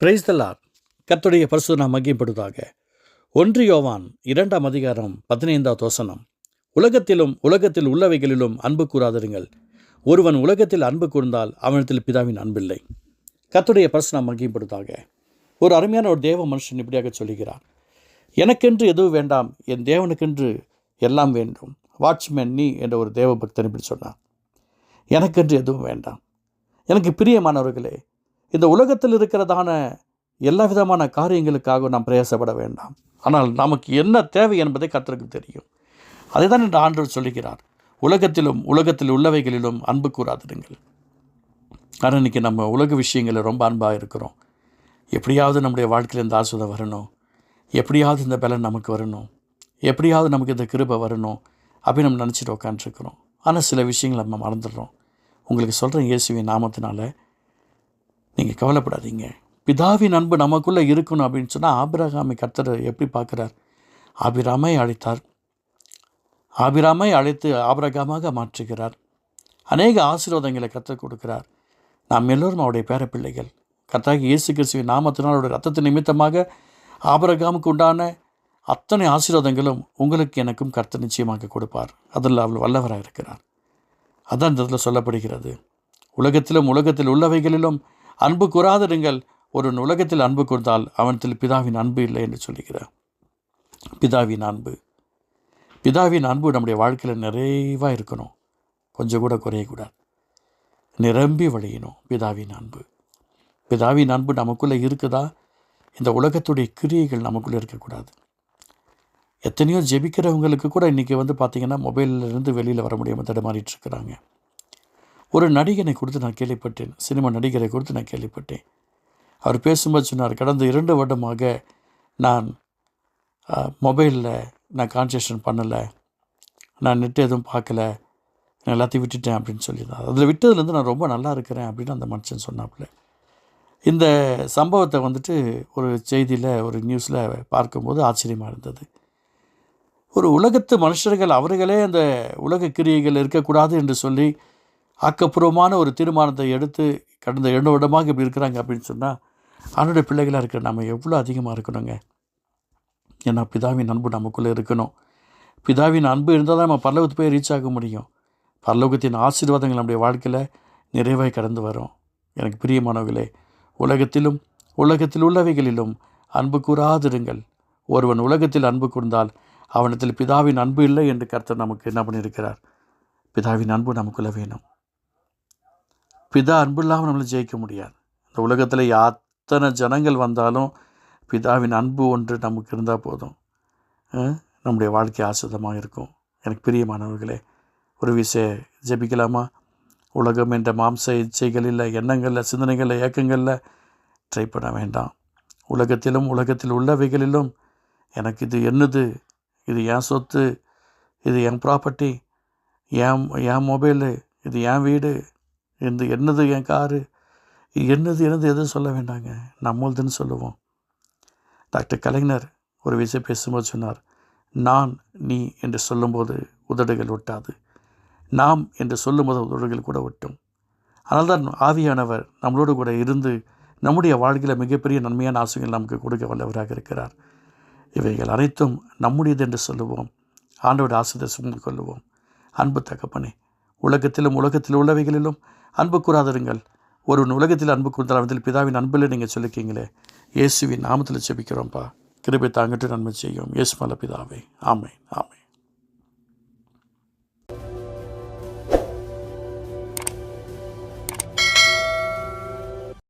Price கத்துடைய கர்த்தருடைய பரிசு நாம் மகிமைப்படுவதாக. ஒன்று யோவான் இரண்டாம் அதிகாரம் பதினைந்தாவது வசனம். உலகத்திலும் உலகத்தில் உள்ளவைகளிலும் அன்பு கூறாதிருங்கள். ஒருவன் உலகத்தில் அன்பு கூர்ந்தால் அவனிடத்தில் பிதாவின் அன்பில்லை. கத்துடைய பரிசு நாம் மகிமைப்படுவதாக. ஒரு அருமையான ஒரு தேவ மனுஷன் இப்படியாக சொல்கிறார் எனக்கென்று எதுவும் வேண்டாம் என் தேவனுக்கென்று எல்லாம் வேண்டும். வாட்ச்மேன் நீ என்ற ஒரு தேவ பக்தன் இப்படி சொன்னார். எனக்கென்று எதுவும் வேண்டாம். எனக்கு பிரியமானவர்களே இந்த உலகத்தில் இருக்கிறதான எல்லா விதமான காரியங்களுக்காக நாம் பிரயாசப்பட வேண்டாம். ஆனால் நமக்கு என்ன தேவை என்பதை கர்த்தருக்கு தெரியும். அதை தான் இந்த ஆண்டவர் சொல்லுகிறார். உலகத்திலும் உலகத்தில் உள்ளவைகளிலும் அன்பு கூறாதிருங்கள். ஆனால் இன்றைக்கி நம்ம உலக விஷயங்களில் ரொம்ப அன்பாக இருக்கிறோம். எப்படியாவது நம்முடைய வாழ்க்கையில் இந்த ஆசுதம் வரணும். எப்படியாவது இந்த பலன் நமக்கு வரணும். எப்படியாவது நமக்கு இந்த கிருபை வரணும் அப்படின்னு நம்ம நினச்சிட்டு உட்காந்துருக்குறோம் ஆனால் சில விஷயங்களை நம்ம மறந்துடுறோம். உங்களுக்கு சொல்கிறேன் இயேசுவின் நாமத்தினால நீங்கள் கவலைப்படாதீங்க. பிதாவின் அன்பு நமக்குள்ளே இருக்கணும் அப்படின்னு சொன்னால் ஆபிரகாமை கர்த்தர் எப்படி பார்க்குறார்? ஆபிராமை அழைத்தார். ஆபிராமை அழைத்து ஆபிரகாமாக மாற்றுகிறார். அநேக ஆசீர்வாதங்களை கற்றுக் கொடுக்கிறார். நாம் எல்லோரும் அவருடைய பேர பிள்ளைகள் கர்த்தாகி இயேசு கிறிஸ்துவின் நாமத்தினால் அவருடைய ரத்தத்தின் நிமித்தமாக ஆபிரகாமுக்கு உண்டான அத்தனை ஆசீர்வாதங்களும் உங்களுக்கு எனக்கும் கர்த்தர் நிச்சயமாக கொடுப்பார். அதில் அவள் வல்லவராக இருக்கிறார். அதான் இந்த இதில் சொல்லப்படுகிறது. உலகத்திலும் உலகத்தில் உள்ளவைகளிலும் அன்பு கூறாதிருங்கள். ஒரு உலகத்தில் அன்பு கூர்ந்தால் அவனத்தில் பிதாவின் அன்பு இல்லை என்று சொல்லுகிறார். பிதாவின் அன்பு. பிதாவின் அன்பு நம்முடைய வாழ்க்கையில் நிறைவாக இருக்கணும். கொஞ்சம் கூட குறையக்கூடாது. நிரம்பி வழியணும் பிதாவின் அன்பு. பிதாவின் அன்பு நமக்குள்ளே இருக்குதா? இந்த உலகத்துடைய கிரியைகள் நமக்குள்ளே இருக்கக்கூடாது. எத்தனையோ ஜெபிக்கிறவங்களுக்கு கூட இன்றைக்கி வந்து பார்த்திங்கன்னா மொபைலிருந்து வெளியில் வர முடியாமல் தடுமாறிட்டு இருக்கிறாங்க. ஒரு நடிகனை கொடுத்து நான் கேள்விப்பட்டேன். சினிமா நடிகரை கொடுத்து நான் கேள்விப்பட்டேன். அவர் பேசும்போது சொன்னார் கடந்த இரண்டு வருடமாக நான் மொபைலில் நான் கான்சன்ட்ரேஷன் பண்ணலை. நான் நெட்டு எதுவும் பார்க்கல. நான் எல்லாத்தையும் விட்டுட்டேன் அப்படின்னு சொல்லியிருந்தார். அதில் விட்டதுலேருந்து நான் ரொம்ப நல்லா இருக்கிறேன் அப்படின்னு அந்த மனுஷன் சொன்னாப்புல. இந்த சம்பவத்தை வந்துட்டு ஒரு செய்தியில் ஒரு நியூஸில் பார்க்கும்போது ஆச்சரியமாக இருந்தது. ஒரு உலகத்து மனுஷர்கள் அவர்களே அந்த உலக கிரியைகள் இருக்கக்கூடாது என்று சொல்லி ஆக்கப்பூர்வமான ஒரு தீர்மானத்தை எடுத்து கடந்த இரண்டு வருடமாக இப்படி இருக்கிறாங்க அப்படின்னு சொன்னால் அவனுடைய பிள்ளைகளாக இருக்கிற நம்ம எவ்வளோ அதிகமாக இருக்கணுங்க? ஏன்னா பிதாவின் அன்பு நமக்குள்ளே இருக்கணும். பிதாவின் அன்பு இருந்தால் தான் நம்ம பரலோகத்து போய் ரீச் ஆக முடியும். பரலோகத்தின் ஆசீர்வாதங்கள் நம்முடைய வாழ்க்கையில் நிறைவாக கடந்து வரும். எனக்கு பிரியமானவர்களே உலகத்திலும் உலகத்தில் உள்ளவைகளிலும் அன்பு கூறாதிருங்கள். ஒருவன் உலகத்தில் அன்பு கூர்ந்தால் அவனத்தில் பிதாவின் அன்பு இல்லை என்று கர்த்தர் நமக்கு என்ன பண்ணியிருக்கிறார்? பிதாவின் அன்பு நமக்குள்ளே வேணும். பிதா அன்பு இல்லாமல் நம்மளை ஜெயிக்க முடியாது. இந்த உலகத்தில் அத்தனை ஜனங்கள் வந்தாலும் பிதாவின் அன்பு ஒன்று நமக்கு இருந்தால் போதும். நம்முடைய வாழ்க்கை ஆசிரதமாக இருக்கும். எனக்கு பிரியமானவர்களே ஒரு விஷய ஜெபிக்கலாமா? உலகம் என்ற மாம்ச இச்சைகளில் எண்ணங்களில் சிந்தனைகளில் ஏக்கங்களில் ட்ரை பண்ண வேண்டாம். உலகத்திலும் உலகத்தில் உள்ளவைகளிலும் எனக்கு இது என்னது? இது என் சொத்து? இது என் ப்ராப்பர்ட்டி என் என் மொபைலு இது என் வீடு? இந்த என்னது என் காரு? என்னது என்னது எதுவும் சொல்ல வேண்டாங்க. நம்மளதுன்னு சொல்லுவோம். டாக்டர் கலைஞர் ஒரு விஷயம் பேசும்போது சொன்னார் நான் நீ என்று சொல்லும்போது உதடுகள் ஒட்டாது. நாம் என்று சொல்லும்போது உதடுகள் கூட ஒட்டும். அதனால்தான் ஆவியானவர் நம்மளோடு கூட இருந்து நம்முடைய வாழ்க்கையில் மிகப்பெரிய நன்மையான ஆசைகள் நமக்கு கொடுக்க வல்லவராக இருக்கிறார். இவைகள் அனைத்தும் நம்முடையது என்று சொல்லுவோம். ஆண்டோட ஆசிரியர் சுமந்து கொள்ளுவோம். அன்பு தகப்பனே உலகத்திலும் உலகத்தில் உள்ளவைகளிலும் அன்பு கூறாதிருங்கள். ஒரு உலகத்தில் அன்பு கூர்ந்தால் அவத்தில் பிதாவின் அன்பில் நீங்கள் சொல்லிக்கீங்களே இயேசுவின் நாமத்தில் செபிக்கிறோம்ப்பா கிருபை தாங்கிட்டு நன்மை செய்யும். இயேசு மல பிதாவே. ஆமை ஆமை